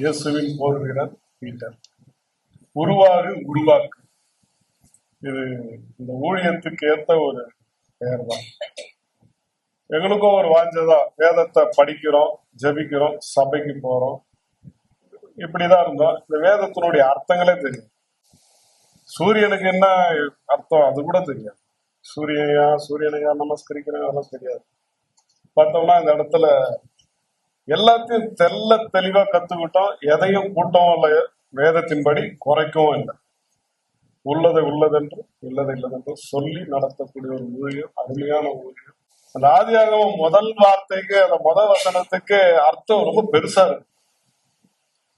இயேசுவின் போர் வீரர் பீட்டர். உருவாகு உருவாக்கு. இது இந்த ஊழியத்துக்கு ஏத்த ஒரு பெயர் தான் எங்களுக்கும் ஒரு வாஞ்சதா? வேதத்தை படிக்கிறோம் ஜெபிக்கிறோம் சபைக்கு போறோம். இப்படிதான் இருந்தோம். இந்த வேதத்தினுடைய அர்த்தங்களே தெரியும். சூரியனுக்கு என்ன அர்த்தம்? அது கூட தெரியாது. சூரியனையா சூரியனையா நமஸ்கரிக்கிறாங்க அதெல்லாம் தெரியாது. பார்த்தோம்னா இந்த இடத்துல எல்லாத்தையும் தெல்ல தெளிவா கத்துக்கிட்டோம் எதையும் கூட்டவும் இல்லை வேதத்தின்படி குறைக்கவும் இல்லை. உள்ளதை உள்ளதென்று இல்லதை இல்லதென்று சொல்லி நடத்தக்கூடிய ஒரு ஊழியம் அருமையான ஊழியம் அந்த ஆதியாகவும் முதல் வார்த்தைக்கு அந்த முதல் வசனத்துக்கு அர்த்தம் ரொம்ப பெருசா இருக்கு.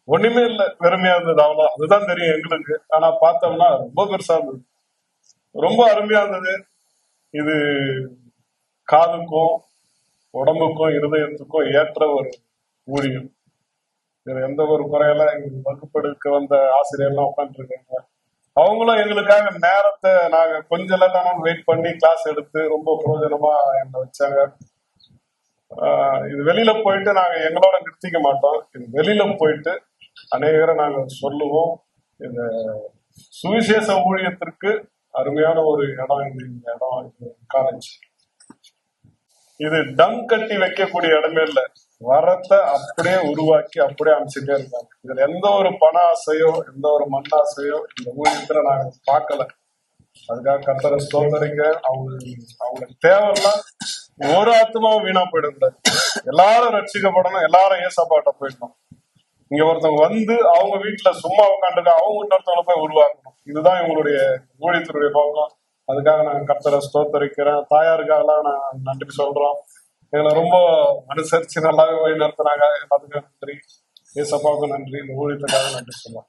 ஒண்ணுமே இல்ல வெறுமையா இருந்தது அவ்வளவு. அதுதான் தெரியும் எங்களுக்கு. ஆனா பார்த்தோம்னா ரொம்ப பெருசா இருந்தது. ரொம்ப அருமையா இருந்தது. இது காதுக்கும் உடம்புக்கும் இருதயத்துக்கும் ஏற்ற ஒரு ஊழியம் இதுல எந்த ஒரு குறையெல்லாம் எங்களுக்கு வகுப்பெடுக்க வந்த ஆசிரியர்லாம் உட்காந்துருக்காங்க அவங்களும் எங்களுக்காக நேரத்தை நாங்க கொஞ்ச நேரம் வெயிட் பண்ணி கிளாஸ் எடுத்து ரொம்ப பிரயோஜனமா என்ன வச்சாங்க. ஆஹ் இது வெளியில போயிட்டு நாங்க எங்களோட நிறுத்திக்க மாட்டோம். இது வெளியில போயிட்டு அநேகரை நாங்க சொல்லுவோம். இந்த சுவிசேஷ ஊழியத்திற்கு அருமையான ஒரு இடம் இந்த இந்த இடம் காலேஜ் இது டம் கட்டி வைக்கக்கூடிய இடமே இல்ல. வரத்தை அப்படியே உருவாக்கி அப்படியே அமைச்சுட்டே இருக்காங்க. இதுல எந்த ஒரு பண ஆசையோ எந்த ஒரு மண் ஆசையோ இந்த ஊழியத்துல நாங்க பார்க்கல. அதுக்காக கத்தரை ஸ்தோத்தரிங்க. அவங்க அவங்களுக்கு தேவையில்லாம் ஒரு ஆத்மாவும் வீணா போயிடக்கூடாது எல்லாரும் ரட்சிக்கப்படணும். எல்லாரும் ஏசப்பாட்ட போயிடணும். இங்க ஒருத்தவங்க வந்து அவங்க வீட்டுல சும்மா உட்காந்துருக்க அவங்க இன்னொருத்தவங்களை போய் உருவாக்கணும். இதுதான் இவங்களுடைய ஊழியத்தினுடைய நோக்கம் அதுக்காக நான் கத்தரை ஸ்தோத்தரிக்கிறேன். தாயாருக்காகலாம் நான் நன்றி சொல்றோம். எங்களை ரொம்ப அனுசரிச்சு நல்லாவே வழி நடத்துனாங்க. எல்லாத்துக்கும் நன்றி. ஏசப்பாவுக்கும் நன்றி. இந்த ஊழியத்துக்காக நன்றி சொல்லுவோம்